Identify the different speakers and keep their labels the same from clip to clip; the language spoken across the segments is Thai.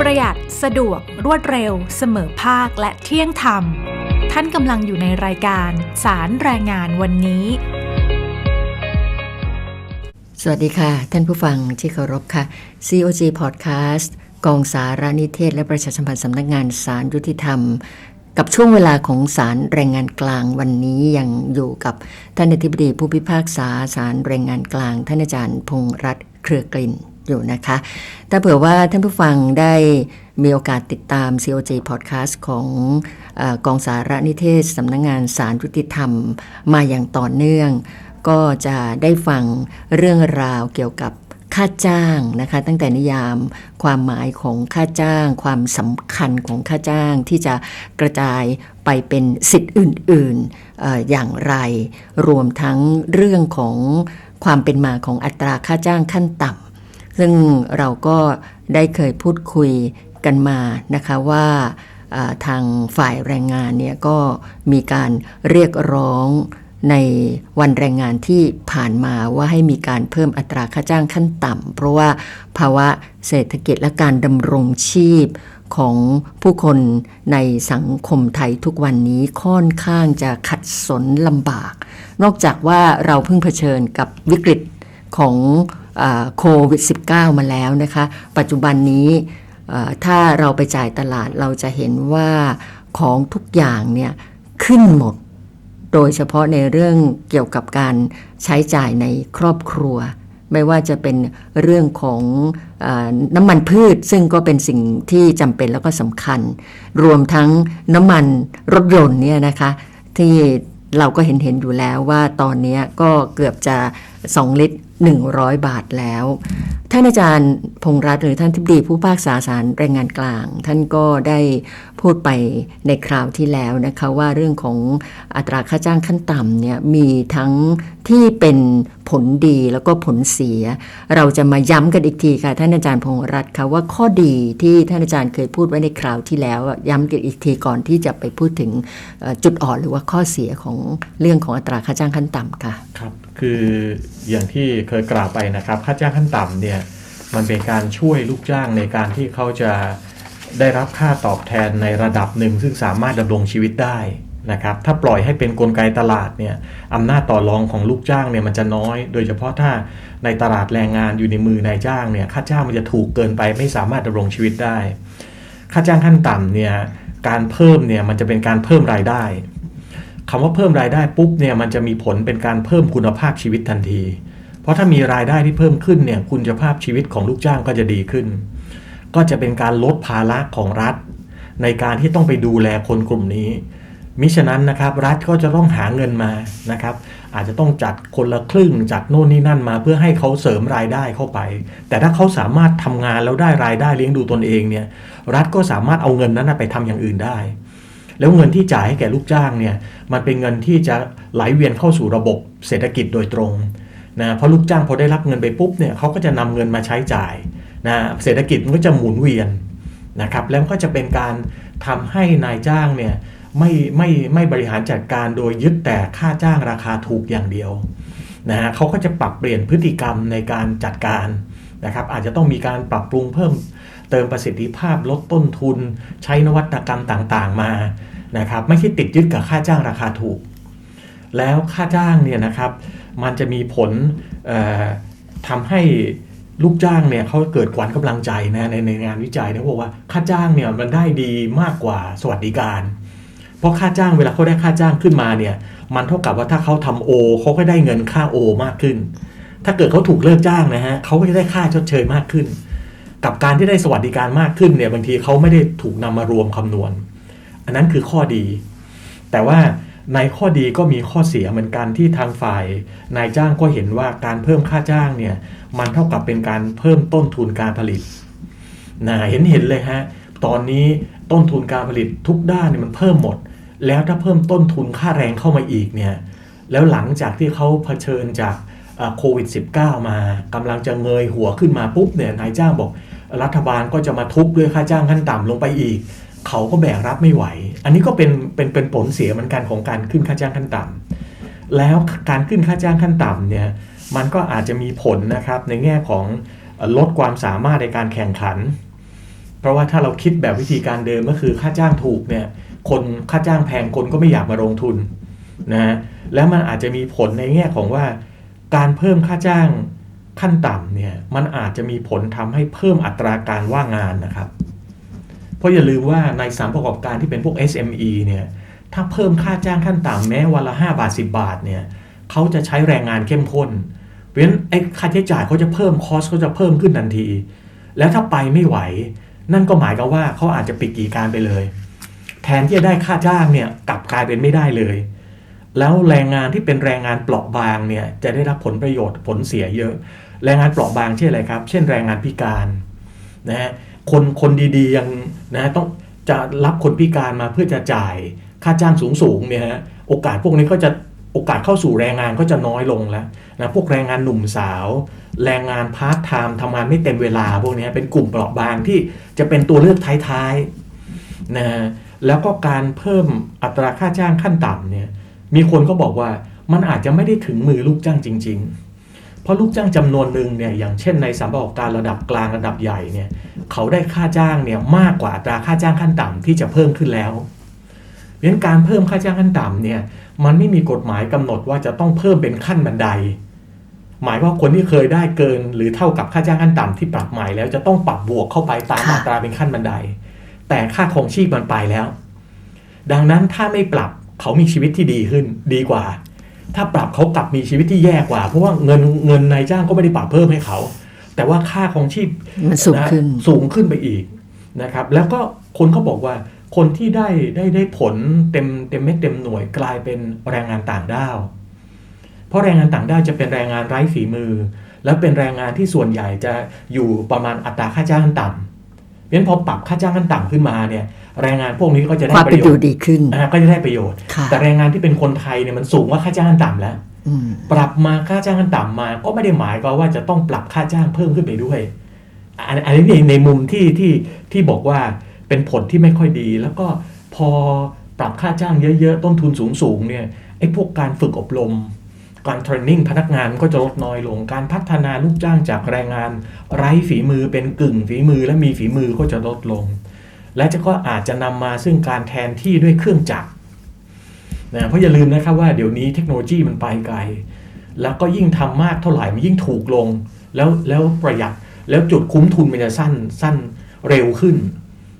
Speaker 1: ประหยัดสะดวก รวดเร็ว เสมอภาคและเที่ยงธรรม ท่านกำลังอยู่ในรายการสารแรงงานวันนี้
Speaker 2: สวัสดีค่ะ ท่านผู้ฟังที่เคารพค่ะ COG Podcast กองสารนิเทศ และประชาสัมพันธ์สำนักงานสารยุติธรรม กับช่วงเวลาของสารแรงงานกลางวันนี้ยังอยู่กับท่านอธิบดีผู้พิพากษาสารแรงงานกลาง ท่านอาจารย์พงษ์รัตน์เครือกลิ่น อยู่นะคะ ถ้าเผื่อว่าท่านผู้ฟังได้มีโอกาสติดตาม COG Podcast ของอกองสารนิเทศสำนักงานสารยุติธรรมมาอย่างต่อเนื่อง ก็จะได้ฟังเรื่องราวเกี่ยวกับค่าจ้างนะคะตั้งแต่นิยามความหมายของค่าจ้าง ความสำคัญของค่าจ้างที่จะกระจายไปเป็นสิทธิ์อื่นๆออย่างไร รวมทั้งเรื่องของความเป็นมาของอัตราค่าจ้างขั้นต่ำ ซึ่งเราก็ได้เคยพูดคุยกันมานะคะว่าทางฝ่ายแรงงานเนี่ยก็มีการเรียกร้องในวันแรงงานที่ผ่านมาว่าให้มีการเพิ่มอัตราค่าจ้างขั้นต่ำเพราะว่าภาวะเศรษฐกิจและการดำรงชีพของผู้คนในสังคมไทยทุกวันนี้ค่อนข้างจะขัดสนลำบาก นอกจากว่าเราเพิ่งเผชิญกับวิกฤตของ โควิด -19 มาแล้วนะคะ ปัจจุบันนี้ถ้าเราไปจ่ายตลาดเราจะเห็นว่าของทุกอย่างเนี่ยขึ้นหมด โดยเฉพาะในเรื่องเกี่ยวกับการใช้จ่ายในครอบครัว ไม่ว่าจะเป็นเรื่องของอน้ำมันพืช ซึ่งก็เป็นสิ่งที่จำเป็นแล้วก็สำคัญ รวมทั้งน้ำมันรถยนต์เนี่ยนะคะที่เราก็เห็นเห็นอยู่แล้วว่าตอนนี้ก็เกือบจะ 2 ลิตร 100 บาทแล้ว ท่านอาจารย์พงรัตน์หรือท่านทิบดีผู้พิพากษาสารแรงงานกลาง ท่านก็ได้พูดไปในคราวที่แล้วนะคะว่าเรื่องของอัตราค่าจ้างขั้นต่ำเนี่ยมีทั้งที่เป็นผลดีแล้วก็ผลเสีย เราจะมาย้ำกันอีกทีค่ะ ท่านอาจารย์พงรัตน์ค่ะว่าข้อดีที่ท่านอาจารย์เคยพูดไว้ในคราวที่แล้ว ย้ำกันอีกทีก่อนที่จะไปพูดถึงจุดอ่อนหรือว่าข้อเสียของเรื่องของอัตราค่าจ้างขั้นต่ำค่ะ
Speaker 3: ครับ คืออย่างที่เคยกล่าวไปนะครับ ค่าจ้างขั้นต่ำเนี่ยมันเป็นการช่วยลูกจ้างในการที่เขาจะได้รับค่าตอบแทนในระดับหนึ่ง ซึ่งสามารถดำรงชีวิตได้นะครับถ้าปล่อยให้เป็นนกลไกตลาดเนี่ยอำนาจต่อรองของลูกจ้างเนี่ยมันจะน้อย โดยเฉพาะถ้าในตลาดแรงงานอยู่ในมือนายจ้างเนี่ยค่าจ้างมันจะถูกเกินไปไม่สามารถดำรงชีวิตได้ ค่าจ้างขั้นต่ำเนี่ยการเพิ่มเนี่ยมันจะเป็นการเพิ่มรายได้ คำว่าเพิ่มรายได้ปุ๊บเนี่ยมันจะมีผลเป็นการเพิ่มคุณภาพชีวิตทันที เพราะถ้ามีรายได้ที่เพิ่มขึ้นเนี่ยคุณภาพชีวิตของลูกจ้างก็จะดีขึ้น ก็จะเป็นการลดภาระของรัฐ ในการที่ต้องไปดูแลคนกลุ่มนี้ มิฉะนั้นนะครับรัฐก็จะต้องหาเงินมานะครับ อาจจะต้องจัดคนละครึ่งจัดโน่นนี่นั่นมา เพื่อให้เขาเสริมรายได้เข้าไป แต่ถ้าเขาสามารถทำงานแล้วได้รายได้เลี้ยงดูตนเองเนี่ยรัฐก็สามารถเอาเงินนั้นไปทำอย่างอื่นได้ แล้วเงินที่จ่ายให้แก่ลูกจ้างเนี่ยมันเป็นเงินที่จะไหลเวียนเข้าสู่ระบบเศรษฐกิจโดยตรงนะเพราะลูกจ้างพอได้รับเงินไปปุ๊บเนี่ยเขาก็จะนำเงินมาใช้จ่ายนะเศรษฐกิจมันก็จะหมุนเวียนนะครับแล้วก็จะเป็นการทำให้นายจ้างเนี่ยไม่ไม่ไม่บริหารจัดการโดยยึดแต่ค่าจ้างราคาถูกอย่างเดียวนะฮะเขาก็จะปรับเปลี่ยนพฤติกรรมในการจัดการนะครับอาจจะต้องมีการปรับปรุงเพิ่ม เติมประสิทธิภาพลดต้นทุน ใช้นวัตกรรมต่างๆมานะครับไม่ใช่ติดยึดกับค่าจ้างราคาถูก แล้วค่าจ้างเนี่ยนะครับมันจะมีผลเอ่อทำให้ลูกจ้างเนี่ยเขาเกิดขวัญกำลังใจนะในในงานวิจัยนะบอกว่าค่าจ้างเนี่ยมันได้ดีมากกว่าสวัสดิการ เพราะค่าจ้างเวลาเขาได้ค่าจ้างขึ้นมาเนี่ยมันเท่ากับว่าถ้าเขาทำโอเขาก็ได้เงินค่าโอมากขึ้น ถ้าเกิดเขาถูกเลิกจ้างนะฮะเขาก็จะได้ค่าชดเชยมากขึ้น กับการที่ได้สวัสดิการมากขึ้นเนี่ยบางทีเขาไม่ได้ถูกนำมารวมคำนวณ อันนั้นคือข้อดี แต่ว่าในข้อดีก็มีข้อเสียเหมือนกันที่ทางฝ่ายนายจ้างก็เห็นว่าการเพิ่มค่าจ้างเนี่ยมันเท่ากับเป็นการเพิ่มต้นทุนการผลิตนะเห็นเห็นเลยฮะตอนนี้ต้นทุนการผลิตทุกด้านเนี่ยมันเพิ่มหมด แล้วถ้าเพิ่มต้นทุนค่าแรงเข้ามาอีกเนี่ยแล้วหลังจากที่เขาเผชิญจาก โควิด -19 มากำลังจะเงยหัวขึ้นมาปุ๊บเนี่ยนายจ้างบอก รัฐบาลก็จะมาทุบด้วยค่าจ้างขั้นต่ำลงไปอีก เขาก็แบกรับไม่ไหว อันนี้ก็เป็นเป็นเป็นผลเสียเหมือนกันของการขึ้นค่าจ้างขั้นต่ำแล้วการขึ้นค่าจ้างขั้นต่ำเนี่ยมันก็อาจจะมีผลนะครับในแง่ของลดความสามารถในการแข่งขัน เพราะว่าถ้าเราคิดแบบวิธีการเดิมก็คือค่าจ้างถูกเนี่ยคนค่าจ้างแพงคนก็ไม่อยากมาลงทุนนะฮะแล้วมันอาจจะมีผลในแง่ของว่า การเพิ่มค่าจ้างขั้นต่ำเนี่ยมันอาจจะมีผลทำให้เพิ่มอัตราการว่างงานนะครับ เพราะอย่าลืมว่าในสามประกอบการที่เป็นพวก SME เนี่ยถ้าเพิ่มค่าจ้างขั้นต่ำแม้วันละ 5 บาท 10 บาทเนี่ยเขาจะใช้แรงงานเข้มข้น เพราะฉะนั้นไอ้ค่าใช้จ่ายเขาจะเพิ่มคอสเขาจะเพิ่มขึ้นทันที แล้วถ้าไปไม่ไหว นั่นก็หมายกับว่าเขาอาจจะปิดกิจการไปเลย แทนที่จะได้ค่าจ้างเนี่ยกลับกลายเป็นไม่ได้เลย แล้วแรงงานที่เป็นแรงงานเปราะบางเนี่ยจะได้รับผลประโยชน์ผลเสียเยอะ แรงงานเปราะบางเช่นอะไรครับ เช่นแรงงานพิการนะฮะคนคนดีๆยังนะต้องจะรับคนพิการมาเพื่อจะจ่ายค่าจ้างสูงๆเนี่ยฮะโอกาสพวกนี้ก็จะโอกาสเข้าสู่แรงงานก็จะน้อยลงแล้วนะพวกแรงงานหนุ่มสาว แรงงานพาร์ทไทม์ทำงานไม่เต็มเวลาพวกนี้เป็นกลุ่มเปราะบางที่จะเป็นตัวเลือกท้ายๆนะฮะแล้วก็การเพิ่มอัตราค่าจ้างขั้นต่ำเนี่ย มีคนก็บอกว่ามันอาจจะไม่ได้ถึงมือลูกจ้างจริง ๆ เพราะลูกจ้างจำนวนหนึ่งเนี่ยอย่างเช่นในสามประกอบการระดับกลางระดับใหญ่เนี่ยเขาได้ค่าจ้างเนี่ยมากกว่าอัตราค่าจ้างขั้นต่ำที่จะเพิ่มขึ้นแล้วเพราะฉะนั้นการเพิ่มค่าจ้างขั้นต่ำเนี่ยมันไม่มีกฎหมายกำหนดว่าจะต้องเพิ่มเป็นขั้นบันได หมายว่าคนที่เคยได้เกินหรือเท่ากับค่าจ้างขั้นต่ำที่ปรับใหม่แล้วจะต้องปรับบวกเข้าไปตามอัตราเป็นขั้นบันได แต่ค่าครองชีพมันไปแล้ว ดังนั้นถ้าไม่ปรับ เขามีชีวิตที่ดีขึ้นดีกว่า ถ้าปรับเขากลับมีชีวิตที่แย่กว่า เพราะว่าเงินเงินนายจ้างก็ไม่ได้ปรับเพิ่มให้เขา แต่ว่าค่าครองชีพ
Speaker 2: มันสูงขึ้นะ
Speaker 3: สูงขึ้นไปอีกนะครับ แล้วก็คนเขาบอกว่าคนที่ได้ได้ได้ผลเต็มเต็มเม็ดเต็มหน่วยกลายเป็นแรงงานต่างด้าว เพราะแรงงานต่างด้าวจะเป็นแรงงานไร้ฝีมือ และเป็นแรงงานที่ส่วนใหญ่จะอยู่ประมาณอัตราค่าจ้างขั้นต่ำเพราะฉะนั้นพอปรับค่าจ้างขั้นต่ำขึ้นมาเนี่ย แรงงานพวกนี้ก็จะได้
Speaker 2: ความ
Speaker 3: ป
Speaker 2: เป็น
Speaker 3: ระโย
Speaker 2: อยู่
Speaker 3: ชน์
Speaker 2: ดีขึ้น
Speaker 3: นะฮะก็จะได้ประโยชน์
Speaker 2: ค่ะ
Speaker 3: แต่แรงงานที่เป็นคนไทยเนี่ยมันสูงกว่าค่าจ้างขั้นต่ำแล้ว
Speaker 2: อืม
Speaker 3: ปรับมาค่าจ้างขั้นต่ำมาก็ไม่ได้หมายความว่าจะต้องปรับค่าจ้างเพิ่มขึ้นไปด้วยอันอันนี้ในในมุมที่ที่ที่บอกว่าเป็นผลที่ไม่ค่อยดี แล้วก็พอปรับค่าจ้างเยอะๆ ต้นทุนสูงๆเนี่ยไอ้พวกการฝึกอบรม การเทรนนิ่งพนักงานก็จะลดน้อยลง การพัฒนาลูกจ้างจากแรงงาน ไร้ฝีมือเป็นกึ่งฝีมือและมีฝีมือก็จะลดลง และจะก็อาจจะนำมาซึ่งการแทนที่ด้วยเครื่องจักรนะเพราะอย่าลืมนะครับว่าเดี๋ยวนี้เทคโนโลยีมันไปไกล แล้วก็ยิ่งทำมากเท่าไหร่มันยิ่งถูกลง แล้วแล้วประหยัดแล้วจุดคุ้มทุนมันจะสั้นสั้นเร็วขึ้น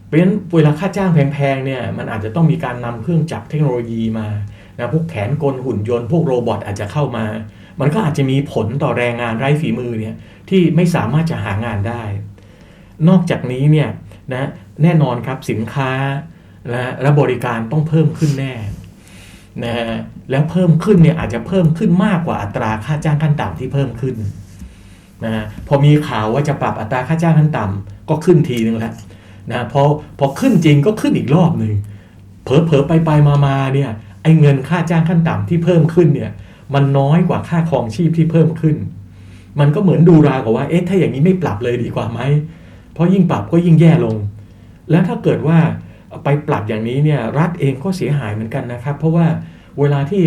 Speaker 3: เพราะฉะนั้นเวลาค่าจ้างแพงๆเนี่ยมันอาจจะต้องมีการนำเครื่องจักรเทคโนโลยีมานะพวกแขนกลหุ่นยนต์ พวกโรบอทอาจจะเข้ามา มันก็อาจจะมีผลต่อแรงงานไร้ฝีมือเนี่ยที่ไม่สามารถจะหางานได้ นอกจากนี้เนี่ยนะ แน่นอนครับสินค้านะและบริการต้องเพิ่มขึ้นแน่นะฮะแล้วเพิ่มขึ้นเนี่ยอาจจะเพิ่มขึ้นมากกว่าอัตราค่าจ้างขั้นต่ำที่เพิ่มขึ้นนะฮะพอมีข่าวว่าจะปรับอัตราค่าจ้างขั้นต่ำก็ขึ้นทีนึงแล้วนะพอพอขึ้นจริงก็ขึ้นอีกรอบหนึ่งเผลอเผลอไปไปมามาเนี่ยไอ้เงินค่าจ้างขั้นต่ำที่เพิ่มขึ้นเนี่ยมันน้อยกว่าค่าครองชีพที่เพิ่มขึ้น มันก็เหมือนดูรากับว่าเอ๊ะถ้าอย่างนี้ไม่ปรับเลยดีกว่าไหมเพราะยิ่งปรับก็ยิ่งแย่ลง แล้วถ้าเกิดว่าไปปรับอย่างนี้เนี่ยรัฐเองก็เสียหายเหมือนกันนะครับ เพราะว่าเวลาที่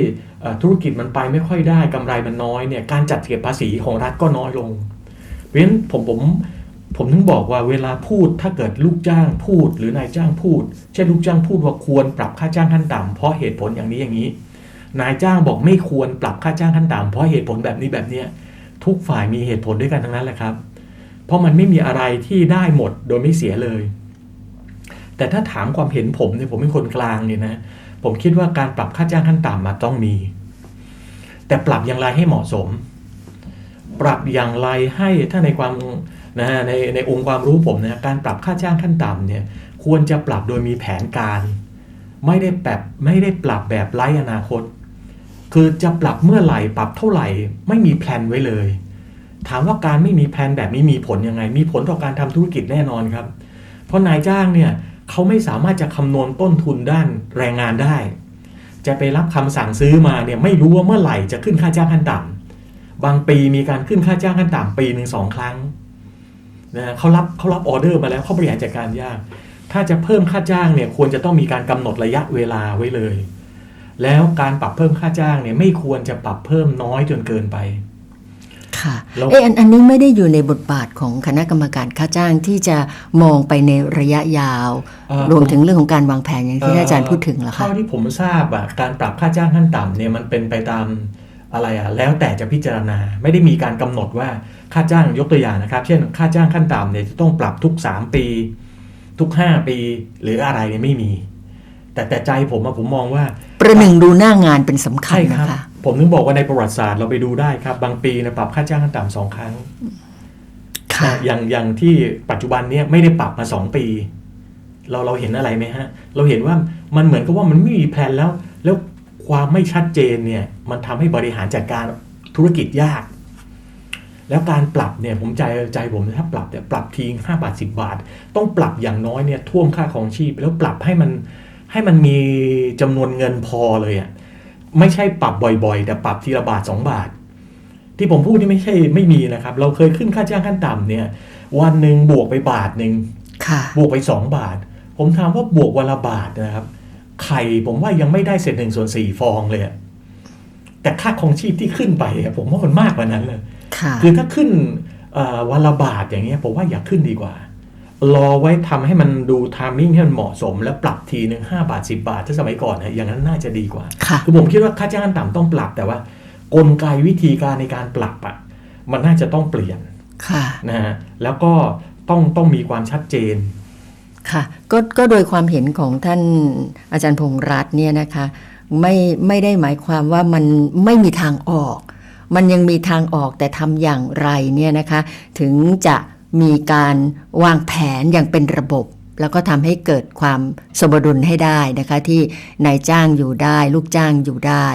Speaker 3: ธุรกิจมันไปไม่ค่อยได้กำไรมันน้อยเนี่ยการจัดเก็บภาษีของรัฐก็น้อยลง เพราะฉะนั้นผมผมผมถึงบอกว่าเวลาพูดถ้าเกิดลูกจ้างพูดหรือนายจ้างพูด เช่นลูกจ้างพูดว่าควรปรับค่าจ้างขั้นต่ำเพราะเหตุผลอย่างนี้อย่างนี้ นายจ้างบอกไม่ควรปรับค่าจ้างขั้นต่ำเพราะเหตุผลแบบนี้แบบเนี้ยทุกฝ่ายมีเหตุผลด้วยกันทั้งนั้นแหละครับ เพราะมันไม่มีอะไรที่ได้หมดโดยไม่เสียเลย แต่ถ้าถามความเห็นผมเนี่ยผมเป็นคนกลางเนี่ยนะผมคิดว่าการปรับค่าจ้างขั้นต่ำมาต้องมี แต่ปรับอย่างไรให้เหมาะสม ปรับอย่างไรให้ถ้าในความนะฮะในในองค์ความรู้ผมนะการปรับค่าจ้างขั้นต่ำเนี่ยควรจะปรับโดยมีแผนการ ไม่ได้แบบไม่ได้ปรับแบบไร้อนาคต คือจะปรับเมื่อไหร่ปรับเท่าไหร่ ไม่มีแพลนไว้เลย ถามว่าการไม่มีแผนแบบนี้มีผลยังไง มีผลต่อการทำธุรกิจแน่นอนครับ เพราะนายจ้างเนี่ย เขาไม่สามารถจะคำนวณต้นทุนด้านแรงงานได้ จะไปรับคำสั่งซื้อมาเนี่ยไม่รู้ว่าเมื่อไหร่จะขึ้นค่าจ้างขั้นต่ำบางปีมีการขึ้นค่าจ้างขั้นต่ำปีหนึ่งสองครั้งนะเขารับเขารับออเดอร์มาแล้วเขาบริหารจัดการยาก ถ้าจะเพิ่มค่าจ้างเนี่ยควรจะต้องมีการกำหนดระยะเวลาไว้เลย แล้วการปรับเพิ่มค่าจ้างเนี่ยไม่ควรจะปรับเพิ่มน้อยจนเกินไป
Speaker 2: ค่ะ
Speaker 3: แล้ว
Speaker 2: เอะอันอันนี้ไม่ได้อยู่ในบทบาทของคณะกรรมการค่าจ้างที่จะมองไปในระยะยาว
Speaker 3: เอ่อ
Speaker 2: รวมถึงเรื่องของการวางแผนอย่างที่อาจารย์พูดถึงเหรอคะ
Speaker 3: เท่าที่ผมทราบอะการปรับค่าจ้างขั้นต่ำเนี่ยมันเป็นไปตามอะไรอะแล้วแต่จะพิจารณาไม่ได้มีการกำหนดว่าค่าจ้างยกตัวอย่างนะครับ เช่น ค่าจ้างขั้นต่ำเนี่ยจะต้องปรับทุก 3 ปี ทุก 5 ปี หรืออะไรเนี่ยไม่มี แต่แต่ใจผมอะผมมองว่า
Speaker 2: ประหนึ่งดูหน้างานเป็นสำคัญ
Speaker 3: ใช่ครั
Speaker 2: นะ
Speaker 3: บ
Speaker 2: คะ
Speaker 3: ผมถึงบอกว่าในประวัติศาสตร์เราไปดูได้ครับ บางปีเนะปรับค่าจ้างขั้นต่ำสองครั้ง
Speaker 2: ค่ะ
Speaker 3: นะอย่างอย่างที่ปัจจุบันเนี่ยไม่ได้ปรับมา2ปี เราเราเห็นอะไรไหมฮะ เราเห็นว่ามันเหมือนกับว่ามันไม่มีแผนแล้ว แล้วความไม่ชัดเจนเนี่ย มันทำให้บริหารจัดการธุรกิจยาก แล้วการปรับเนี่ยผมใจใจผมถ้าปรับเนี่ยปรับทิ้งห้าบาทสิบาท ต้องปรับอย่างน้อยเนี่ยท่วมค่าของชีพ แล้วปรับให้มัน ให้มันมีจำนวนเงินพอเลยอะ่ะไม่ใช่ปรับบ่อยๆ แต่ปรับทีละบาทสองบาท ที่ผมพูดนี่ไม่ใช่ไม่มีนะครับ เราเคยขึ้นค่าจ้างขั้นต่ำเนี่ย วันหนึ่งบวกไปบาทหนึ่ง
Speaker 2: ค่ะ
Speaker 3: บวกไป 2 บาท ผมถามว่าบวกวันละบาทนะครับ ไข่ผมว่ายังไม่ได้เศษหนึ่งส่วนสี่ฟองเลยอะแต่ค่าครองชีพที่ขึ้นไปอะผมว่ามันมากกว่านั้นเลย
Speaker 2: ค่ะ
Speaker 3: คือถ้าขึ้นเอ่อวันละบาทอย่างเงี้ยผมว่าอย่าขึ้นดีกว่า รอไว้ทำให้มันดูทามมิ่งให้มันเหมาะสม แล้วปรับทีหนึ่งห้าบาท 10 บาท ถ้าสมัยก่อนเนี่ยอย่างนั้นน่าจะดีกว่า
Speaker 2: ค่ะ
Speaker 3: คือผมคิดว่าค่าจ้างขั้นต่ำต้องปรับแต่ว่า กลไกวิธีการในการปรับอะมันน่าจะต้องเปลี่ยน
Speaker 2: ค่ะ
Speaker 3: นะฮะแล้วก็ต้องต้องมีความชัดเจน
Speaker 2: ค่ะก็ก็โดยความเห็นของท่านอาจารย์พงษ์รัตน์เนี่ยนะคะไม่ไม่ได้หมายความว่ามันไม่มีทางออก มันยังมีทางออกแต่ทำอย่างไรเนี่ยนะคะ ถึงจะ มีการวางแผนอย่างเป็นระบบ แล้วก็ทำให้เกิดความสมดุลให้ได้นะคะที่นายจ้างอยู่ได้ ลูกจ้างอยู่ได้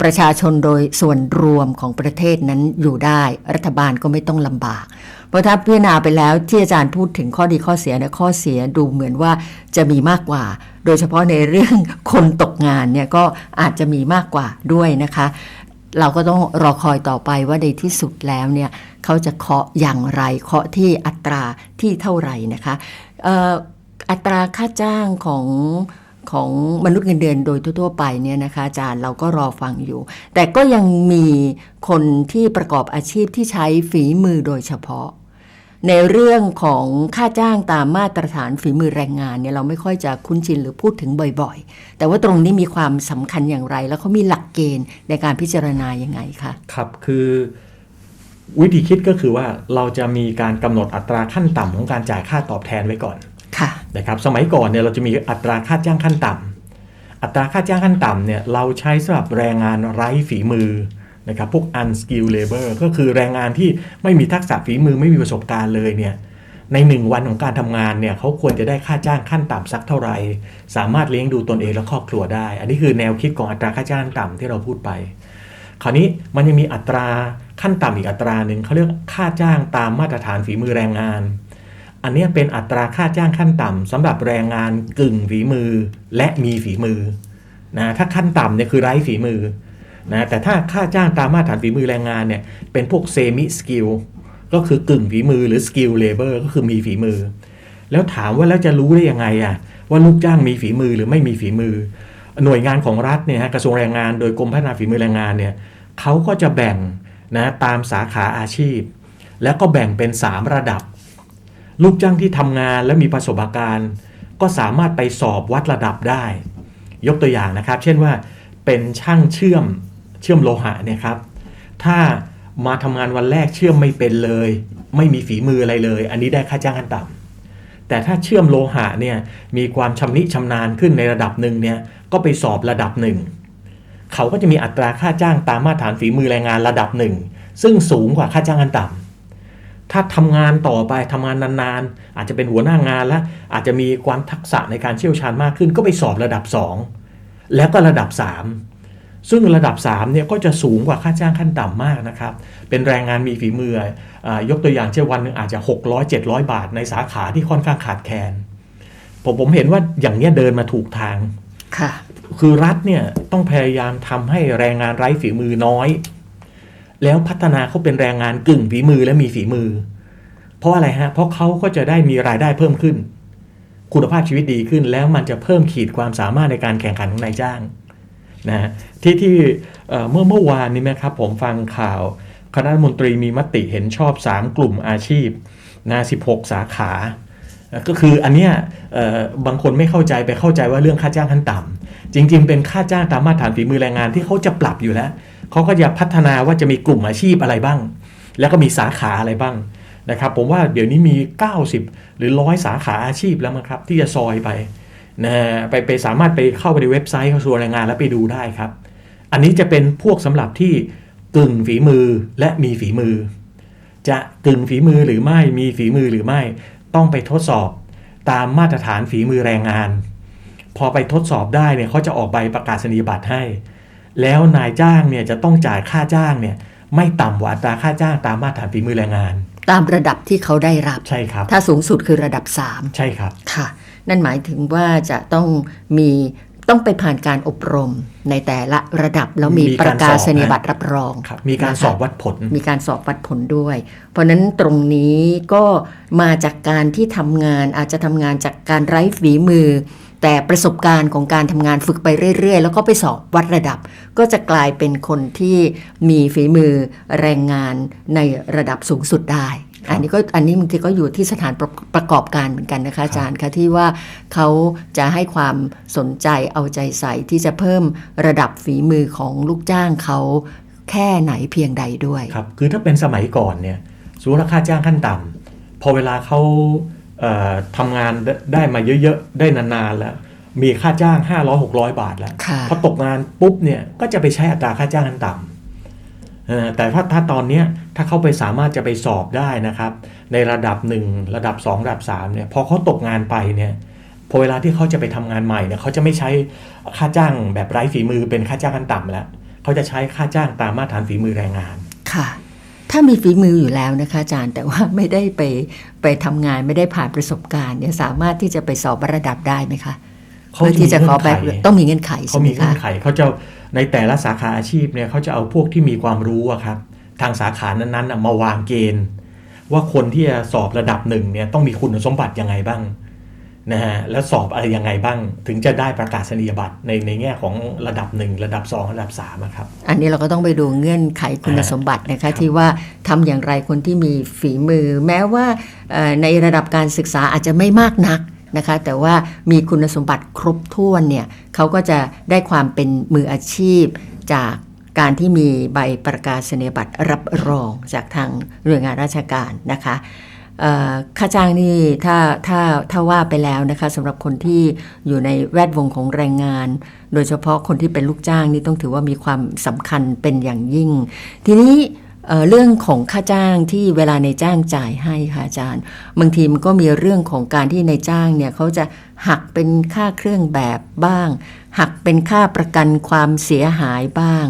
Speaker 2: ประชาชนโดยส่วนรวมของประเทศนั้นอยู่ได้ รัฐบาลก็ไม่ต้องลำบากเพราะถ้าพิจารณาไปแล้วที่อาจารย์พูดถึงข้อดีข้อเสียเนี่ยข้อเสียดูเหมือนว่าจะมีมากกว่า โดยเฉพาะในเรื่องคนตกงานเนี่ยก็อาจจะมีมากกว่าด้วยนะคะ เราก็ต้องรอคอยต่อไปว่าในที่สุดแล้วเนี่ย เขาจะเคาะอย่างไร เคาะที่อัตราที่เท่าไหร่นะคะอัตราค่าจ้างของของมนุษย์เงินเดือนโดยทั่ว ๆ ไปเนี่ยนะคะอาจารย์เราก็รอฟังอยู่ แต่ก็ยังมีคนที่ประกอบอาชีพที่ใช้ฝีมือโดยเฉพาะ ในเรื่องของค่าจ้างตามมาตรฐานฝีมือแรงงานเนี่ยเราไม่ค่อยจะคุ้นชินหรือพูดถึงบ่อยๆ แต่ว่าตรงนี้มีความสำคัญอย่างไร แล้วเขามีหลักเกณฑ์ในการพิจารณาอยังไงคะ
Speaker 3: ครับคือ วิธีคิดก็คือว่าเราจะมีการกำหนดอัตราขั้นต่ำของการจ่ายค่าตอบแทนไว้ก่อน
Speaker 2: ค่ะ
Speaker 3: นะครับสมัยก่อนเนี่ยเราจะมีอัตราค่าจ้างขั้นต่ำอัตราค่าจ้างขั้นต่ำเนี่ยเราใช้สำหรับแรงงานไร้ฝีมือนะครับพวก unskilled labor ก็คือแรงงานที่ไม่มีทักษะฝีมือไม่มีประสบการณ์เลยเนี่ยในหนึ่งวันของการทำงานเนี่ยเขาควรจะได้ค่าจ้างขั้นต่ำสักเท่าไหร่ สามารถเลี้ยงดูตนเองและครอบครัวได้ อันนี้คือแนวคิดของอัตราค่าจ้างต่ำที่เราพูดไป คราวนี้มันยังมีอัตรา ขั้นต่ำอีกอัตราหนึ่งเขาเรียกค่าจ้างตามมาตรฐานฝีมือแรงงาน อันนี้เป็นอัตราค่าจ้างขั้นต่ำสำหรับแรงงานกึ่งฝีมือและมีฝีมือนะถ้าขั้นต่ำเนี่ยคือไร้ฝีมือนะแต่ถ้าค่าจ้างตามมาตรฐานฝีมือแรงงานเนี่ยเป็นพวกเซมิสกิลก็คือกึ่งฝีมือหรือสกิลเลเบอร์ก็คือมีฝีมือ แล้วถามว่าแล้วจะรู้ได้ยังไงอะว่าลูกจ้างมีฝีมือหรือไม่มีฝีมือ หน่วยงานของรัฐเนี่ยฮะกระทรวงแรงงานโดยกรมพัฒนาฝีมือแรงงานเนี่ยเขาก็จะแบ่ง นะตามสาขาอาชีพ แล้วก็แบ่งเป็น 3 ระดับ ลูกจ้างที่ทำงานและมีประสบการณ์ ก็สามารถไปสอบวัดระดับได้ ยกตัวอย่างนะครับ เช่นว่าเป็นช่างเชื่อมเชื่อมโลหะเนี่ยครับ ถ้ามาทำงานวันแรกเชื่อมไม่เป็นเลย ไม่มีฝีมืออะไรเลย อันนี้ได้ค่าจ้างขั้นต่ำแต่ถ้าเชื่อมโลหะเนี่ยมีความชำนิชำนาญขึ้นในระดับหนึ่งเนี่ยก็ไปสอบระดับหนึ่ง เขาก็จะมีอัตราค่าจ้างตามมาตรฐานฝีมือแรงงานระดับหนึ่ง ซึ่งสูงกว่าค่าจ้างขั้นต่ำถ้าทำงานต่อไปทำงานนานๆ อาจจะเป็นหัวหน้างานแล้วอาจจะมีความทักษะในการเชี่ยวชาญมากขึ้น ก็ไปสอบระดับ 2 แล้วก็ระดับ 3 ซึ่งระดับ3เนี่ยก็จะสูงกว่าค่าจ้างขั้นต่ำมากนะครับ เป็นแรงงานมีฝีมืออยกตัวอย่างเช่นวันหนึ่งอาจจะ 600 700 บาท ในสาขาที่ค่อนข้างขาดแคลนผมผมเห็นว่าอย่างเนี้ยเดินมาถูกทาง
Speaker 2: คื
Speaker 3: อรัฐเนี่ยต้องพยายามทำให้แรงงานไร้ฝีมือน้อย แล้วพัฒนาเขาเป็นแรงงานกึ่งฝีมือและมีฝีมือ เพราะอะไรฮะเพราะเขาก็จะได้มีรายได้เพิ่มขึ้น คุณภาพชีวิตดีขึ้น แล้วมันจะเพิ่มขีดความสามารถในการแข่งขันของนายจ้างนะฮะที่ที่เมื่อเมื่อวานนี้นะครับผมฟังข่าวคณะมนตรีมีมติเห็นชอบ 3 กลุ่มอาชีพนะ16 สาขา ก็คืออันเนี้ยบางคนไม่เข้าใจไปเข้าใจว่าเรื่องค่าจ้างขั้นต่ำ จริง ๆ เป็นค่าจ้างตามมาตรฐานฝีมือแรงงานที่เขาจะปรับอยู่แล้วเขาก็จะพัฒนาว่าจะมีกลุ่มอาชีพอะไรบ้าง แล้วก็มีสาขาอะไรบ้างนะครับผมว่าเดี๋ยวนี้มี 90 หรือร้อยสาขาอาชีพแล้วมั้งครับที่จะซอยไปนะไปไปสามารถไปเข้าไปในเว็บไซต์กระทรวงแรงงานแล้วไปดูได้ครับ อันนี้จะเป็นพวกสำหรับที่กึ่งฝีมือและมีฝีมือ จะกึ่งฝีมือหรือไม่มีฝีมือหรือไม่ ต้องไปทดสอบตามมาตรฐานฝีมือแรงงาน พอไปทดสอบได้เนี่ยเขาจะออกใบประกาศนียบัตรให้ แล้วนายจ้างเนี่ยจะต้องจ่ายค่าจ้างเนี่ยไม่ต่ำกว่าอัตราค่าจ้างตามมาตรฐานฝีมือแรงงาน
Speaker 2: ตามระดับที่เขาได้รับ
Speaker 3: ใช่ครับ
Speaker 2: ถ้าสูงสุดคือระดับ 3
Speaker 3: ใช่ครับ
Speaker 2: ค่ะ นั่นหมายถึงว่าจะต้องมีต้องไปผ่านการอบรมในแต่ละระดับ แล้วมี
Speaker 3: มี
Speaker 2: ป
Speaker 3: การ
Speaker 2: ระกาศนีย
Speaker 3: สอบนะ
Speaker 2: บัตรรับรอง
Speaker 3: ครับมีการ
Speaker 2: นะคะ
Speaker 3: สอบวัดผล
Speaker 2: มีการสอบวัดผลด้วย เพราะฉะนั้นตรงนี้ก็มาจากการที่ทำงานอาจจะทำงานจากการไร้ฝีมือ แต่ประสบการณ์ของการทำงานฝึกไปเรื่อย ๆ แล้วก็ไปสอบวัดระดับ ก็จะกลายเป็นคนที่มีฝีมือแรงงานในระดับสูงสุดได้
Speaker 3: ครับ
Speaker 2: อันนี้ก็อันนี้บางทีก็อยู่ที่สถานประประกอบการเหมือนกันนะคะอาจารย์คะที่ว่าเขาจะให้ความสนใจเอาใจใส่ที่จะเพิ่มระดับฝีมือของลูกจ้างเขาแค่ไหนเพียงใดด้วย
Speaker 3: ครับคือถ้าเป็นสมัยก่อนเนี่ยสมมติว่าค่าจ้างขั้นต่ำพอเวลาเขาเอ่อ ทำงานได้ได้มาเยอะๆ ได้นานๆแล้ว มีค่าจ้าง 500-600 บาทแล้ว
Speaker 2: ค่ะ
Speaker 3: พอตกงานปุ๊บเนี่ยก็จะไปใช้อัตราค่าจ้างขั้นต่ำเออแต่ถ้าถ้าตอนเนี้ยถ้าเขาไปสามารถจะไปสอบได้นะครับ ในระดับ 1 ระดับ 2 ระดับ3เนี่ยพอเขาตกงานไปเนี่ยพอเวลาที่เขาจะไปทำงานใหม่เนี่ยเขาจะไม่ใช้ค่าจ้างแบบไร้ฝีมือเป็นค่าจ้างขั้นต่ำแล้วเขาจะใช้ค่าจ้างตามมาตรฐานฝีมือแรงงาน
Speaker 2: ค่ะ ถ้ามีฝีมืออยู่แล้วนะคะอาจารย์แต่ว่าไม่ได้ไปไปทำงานไม่ได้ผ่านประสบการณ์เนี่ยสามารถที่จะไปสอบระดับได้ไหมคะ
Speaker 3: เขา
Speaker 2: เพื่อที่จะขอแบบ
Speaker 3: มีเงื่อนไข
Speaker 2: ต้องมีเงื่อนไข
Speaker 3: เขา
Speaker 2: ใช่ไหม
Speaker 3: มีเงื่
Speaker 2: คะ
Speaker 3: อนไขเขาจะในแต่ละสาขาอาชีพเนี่ยเขาจะเอาพวกที่มีความรู้อะครับทางสาขานั้นๆน่ะมาวางเกณฑ์ ว่าคนที่จะสอบระดับหนึ่งเนี่ยต้องมีคุณสมบัติยังไงบ้าง นะฮะแล้วสอบอะไรยังไงบ้าง ถึงจะได้ประกาศนียบัตรในในแง่ของระดับหนึ่งระดับสองระดับสามอะครับ
Speaker 2: อันนี้เราก็ต้องไปดูเงื่อนไขคุณ
Speaker 3: อ่า
Speaker 2: สมบัตินะ
Speaker 3: ครั
Speaker 2: คะ
Speaker 3: บ
Speaker 2: ที่ว่าทำอย่างไรคนที่มีฝีมือ แม้ว่าเอ่อในระดับการศึกษาอาจจะไม่มากนักนะคะแต่ว่ามีคุณสมบัติครบถ้วนเนี่ยเขาก็จะได้ความเป็นมืออาชีพจากการที่มีใบประกาศนียบัตรรับรองจากทางหน่วยงานราชการนะคะเอ่อ ค่าจ้างนี่ถ้าถ้าถ้าว่าไปแล้วนะคะสำหรับคนที่อยู่ในแวดวงของแรงงาน โดยเฉพาะคนที่เป็นลูกจ้างนี่ต้องถือว่ามีความสำคัญเป็นอย่างยิ่ง ทีนี้เรื่องของค่าจ้างที่เวลาในจ้างจ่ายให้ค่ะอาจารย์ บางทีมันก็มีเรื่องของการที่ในจ้างเนี่ยเขาจะหักเป็นค่าเครื่องแบบบ้าง หักเป็นค่าประกันความเสียหายบ้าง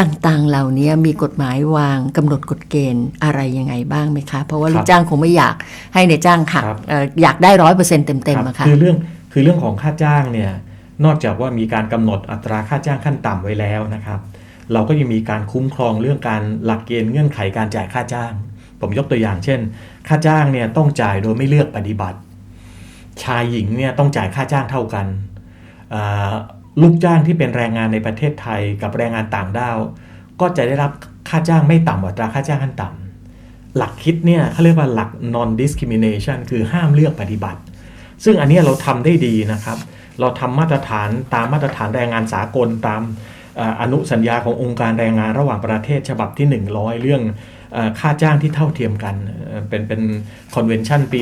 Speaker 2: ต่างๆ เหล่านี้มีกฎหมายวางกำหนดกฎเกณฑ์อะไรยังไงบ้างไหมคะ เพราะว่า
Speaker 3: ครับ
Speaker 2: ลูกจ้างคงไม่อยากให้ในจ้างหัก
Speaker 3: ครับ
Speaker 2: เอ่ออยากได้ร้อยเปอร์เซ็นต์เต็มๆอะ
Speaker 3: ครั
Speaker 2: ค่ะ
Speaker 3: บคือเรื่องคือเรื่องของค่าจ้างเนี่ยนอกจากว่ามีการกำหนดอัตราค่าจ้างขั้นต่ำไว้แล้วนะครับ เราก็ยังมีการคุ้มครองเรื่องการหลักเกณฑ์เงื่อนไขการจ่ายค่าจ้าง ผมยกตัวอย่างเช่น ค่าจ้างเนี่ยต้องจ่ายโดยไม่เลือกปฏิบัติ ชายหญิงเนี่ยต้องจ่ายค่าจ้างเท่ากันอ่า ลูกจ้างที่เป็นแรงงานในประเทศไทยกับแรงงานต่างด้าว ก็จะได้รับค่าจ้างไม่ต่ำกว่าตราค่าจ้างขั้นต่ำหลักคิดเนี่ยเขาเรียกว่าหลัก non discrimination คือห้ามเลือกปฏิบัติ ซึ่งอันนี้เราทำได้ดีนะครับ เราทำมาตรฐานตามมาตรฐานแรงงานสากลตามอนุสัญญาขององค์การแรงงานระหว่างประเทศฉบับที่ 100 เรื่องค่าจ้างที่เท่าเทียมกันเอ่อเป็นเป็นคอนเวนชันปี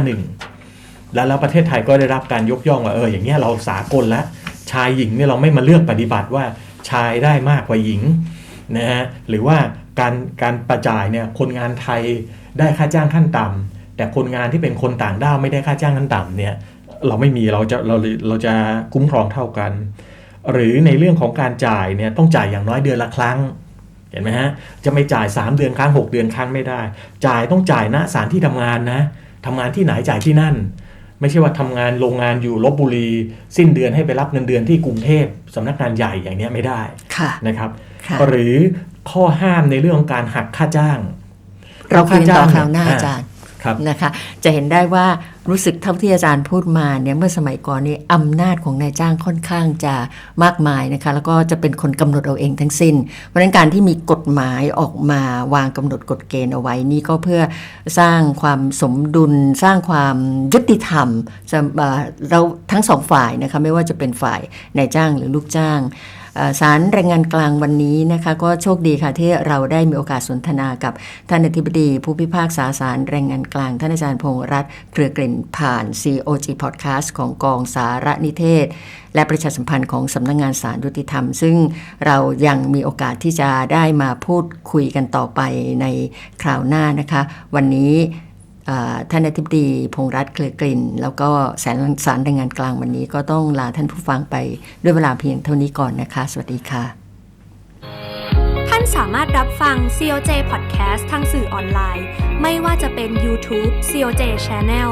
Speaker 3: 1951 แล้วแล้วประเทศไทยก็ได้รับการยกย่องว่าเอออย่างเงี้ยเราสากลแล้ว ชายหญิงเนี่ยเราไม่มาเลือกปฏิบัติว่าชายได้มากกว่าหญิงนะฮะหรือว่าการการประจ่ายเนี่ยคนงานไทยได้ค่าจ้างขั้นต่ำแต่คนงานที่เป็นคนต่างด้าวไม่ได้ค่าจ้างขั้นต่ำเนี่ยเราไม่มีเราจะเราเราจะคุ้มครองเท่ากัน หรือในเรื่องของการจ่ายเนี่ยต้องจ่ายอย่างน้อยเดือนละครั้งเห็นไหมฮะจะไม่จ่าย 3 เดือนครั้ง 6 เดือนครั้งไม่ได้ จ่ายต้องจ่ายณสถานที่ทำงานนะทำงานที่ไหนจ่ายที่นั่น ไม่ใช่ว่าทำงานโรงงานอยู่ลบบุรี สิ้นเดือนให้ไปรับเงินเดือนที่กรุงเทพสำนักงานใหญ่อย่างเนี้ยไม่ได้
Speaker 2: ค่ะ
Speaker 3: นะครับ
Speaker 2: ค่ะ
Speaker 3: หรือข้อห้ามในเรื่องของการหักค่าจ้าง
Speaker 2: เราคุยกันต่อคราวหน้า
Speaker 3: อ่
Speaker 2: อาจารย์
Speaker 3: ครับ
Speaker 2: นะคะจะเห็นได้ว่ารู้สึกเท่าที่อาจารย์พูดมาเนี่ยเมื่อสมัยก่อนนี่อำนาจของนายจ้างค่อนข้างจะมากมายนะคะแล้วก็จะเป็นคนกำหนดเอาเองทั้งสิ้น เพราะฉะนั้นการที่มีกฎหมายออกมาวางกำหนดกฎเกณฑ์เอาไว้นี่ก็เพื่อสร้างความสมดุล สร้างความยุติธรรมเราทั้งสองฝ่ายนะคะไม่ว่าจะเป็นฝ่ายนายจ้างหรือลูกจ้าง ศาลแรงงานกลางวันนี้นะคะก็โชคดีค่ะที่เราได้มีโอกาสสนทนากับท่านอธิบดี ผู้พิพากษาศาลแรงงานกลาง ท่านอาจารย์พงษ์รัตน์เครือกลิ่นผ่าน COG Podcast ของกองสารนิเทศ และประชาสัมพันธ์ของสำนักงงานศาลยุติธรรม ซึ่งเรายังมีโอกาสที่จะได้มาพูดคุยกันต่อไปในคราวหน้านะคะ วันนี้ ท่านอธิบดีพงรัตน์เคลือกลิ่น แล้วก็แสนสารแรงงานกลางวันนี้ก็ต้องลาท่านผู้ฟังไปด้วยเวลาเพียงเท่านี้ก่อนนะคะ สวัสดีค่ะ
Speaker 4: ท่านสามารถรับฟัง COJ Podcast ทางสื่อออนไลน์ ไม่ว่าจะเป็น YouTube COJ Channel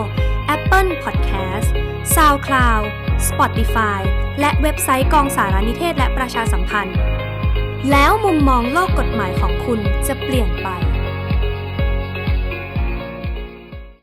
Speaker 4: Apple Podcast SoundCloud Spotify และเว็บไซต์กองสารนิเทศและประชาสัมพันธ์ แล้วมุมมองโลกกฎหมายของคุณจะเปลี่ยนไป